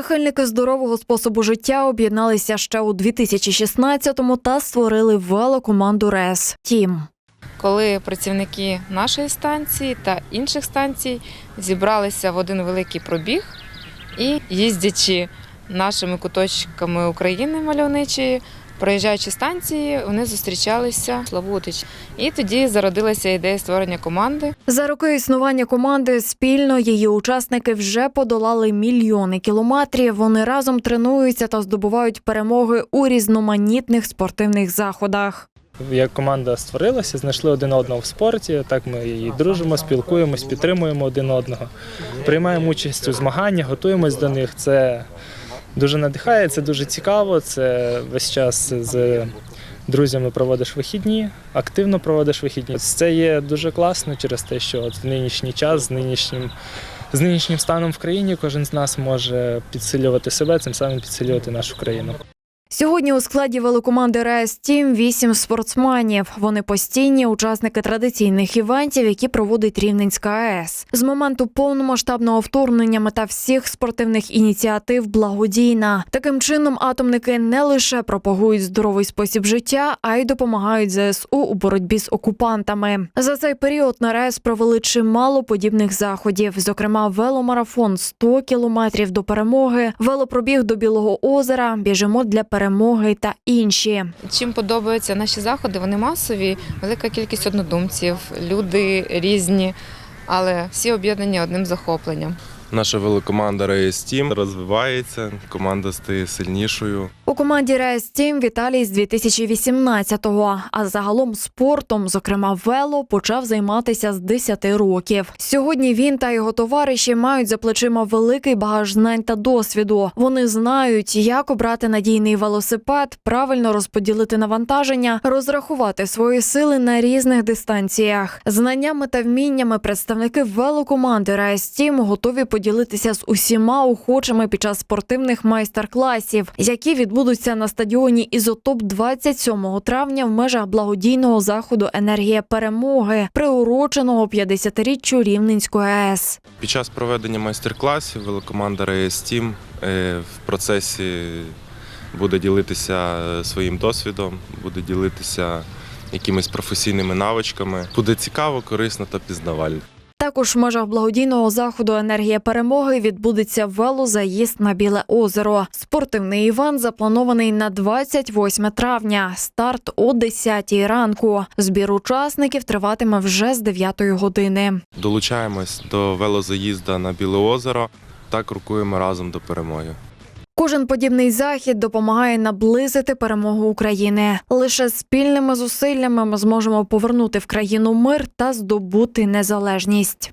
Прихильники здорового способу життя об'єдналися ще у 2016-му та створили велокоманду РЕС Тім. коли працівники нашої станції та інших станцій зібралися в один великий пробіг і їздячи нашими куточками України мальовничої, проїжджаючи станції, вони зустрічалися Славутич. І тоді зародилася ідея створення команди. За роки існування команди спільно її учасники вже подолали мільйони кілометрів. Вони разом тренуються та здобувають перемоги у різноманітних спортивних заходах. Як команда створилася, знайшли один одного в спорті. Так ми і дружимо, спілкуємось, підтримуємо один одного, приймаємо участь у змаганнях, готуємось до них. Це дуже надихає, це дуже цікаво. Це весь час з друзями проводиш вихідні, активно проводиш вихідні. Це є дуже класно через те, що от в нинішній час з нинішнім. З нинішнім станом в країні кожен з нас може підсилювати себе, цим самим підсилювати нашу країну. Сьогодні у складі велокоманди РЕС Тім вісім спортсменів. Вони постійні учасники традиційних івентів, які проводить Рівненська АЕС. З моменту повномасштабного вторгнення мета всіх спортивних ініціатив благодійна. Таким чином, атомники не лише пропагують здоровий спосіб життя, а й допомагають ЗСУ у боротьбі з окупантами. За цей період на РЕС провели чимало подібних заходів, зокрема веломарафон 100 кілометрів до перемоги, велопробіг до Білого озера, біжимо для перемоги та інші. Чим подобаються наші заходи, вони масові, велика кількість однодумців, люди різні, але всі об'єднані одним захопленням. Наша велокоманда Race Team розвивається, команда стає сильнішою. У команді Рейс Тім Віталій з 2018-го, а загалом спортом, зокрема вело, почав займатися з 10 років. Сьогодні він та його товариші мають за плечима великий багаж знань та досвіду. Вони знають, як обрати надійний велосипед, правильно розподілити навантаження, розрахувати свої сили на різних дистанціях. Знаннями та вміннями представники велокоманди Рейс Тім готові поділитися з усіма охочими під час спортивних майстер-класів, які відбудуться на стадіоні Ізотоп 27 травня в межах благодійного заходу Енергія перемоги, приуроченого 50-річчю Рівненської АЕС. Під час проведення майстер-класів велокоманда Race Team е, в процесі буде ділитися своїм досвідом, буде ділитися якимись професійними навичками. Буде цікаво, корисно та пізнавально. Також в межах благодійного заходу Енергія перемоги відбудеться велозаїзд на Біле озеро. Спортивний івент запланований на 28 травня. Старт о 10 ранку. Збір учасників триватиме вже з 9 години. Долучаємось до велозаїзда на Біле озеро та крокуємо разом до перемоги. Кожен подібний захід допомагає наблизити перемогу України. Лише спільними зусиллями ми зможемо повернути в країну мир та здобути незалежність.